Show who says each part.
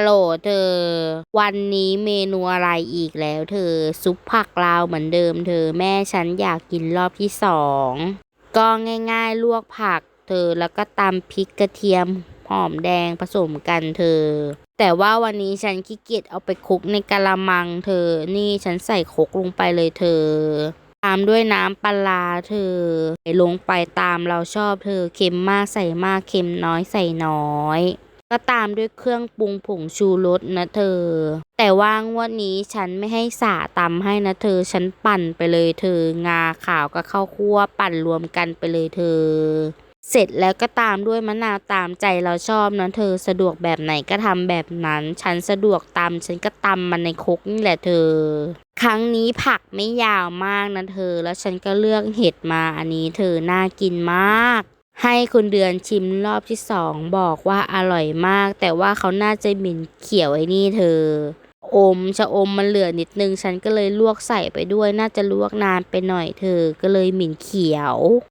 Speaker 1: ลโหลเธอ วันนี้เมนูอะไรอีกแล้วเธอ ซุปผักลาวเหมือนเดิมเธอแม่ฉันอยากกินรอบที่สองก็ง่ายๆ ลวกผักเธอแล้วก็ตำพริกกระเทียมหอมแดงผสมกันเธอ แต่ว่าวันนี้ฉันขี้เกียจเอาไปคลุกในกะละมังเธอ นี่ฉันใส่คกลงไปเลยเธอ ตามด้วยน้ำปลาร้าเธอใส่ลงไปตามเราชอบเธอ เค็มมากใส่มาก เค็มน้อยใส่น้อย ก็ตามด้วยเครื่องปรุงผงชูรสนะเธอ แต่ว่างวดนี้ฉันไม่ให้สาตำให้นะเธอ ฉันปั่นไปเลยเธอ งาขาวกับข้าวคั่วปั่นรวมกันไปเลยเธอ เสร็จแล้วก็ตามด้วยมะนาวตามใจเราชอบนะเธอ สะดวกแบบไหนก็ทำแบบนั้น ฉันสะดวกตำฉันก็ตำมันในครกนี่แหละเธอ ครั้งนี้ผักไม่ยาวมากนะเธอ แล้วฉันก็เลือกเห็ดมาอันนี้เธอน่ากินมาก ให้คุณเดือนชิมรอบที่สองบอกว่าอร่อยมาก แต่ว่าเขาน่าจะหมิ่นเขียวไอ้นี่เธอ อมชะอมมันเหลือนิดนึง ฉันก็เลยลวกใส่ไปด้วย น่าจะลวกนานไปหน่อยเธอ ก็เลยหมิ่นเขียว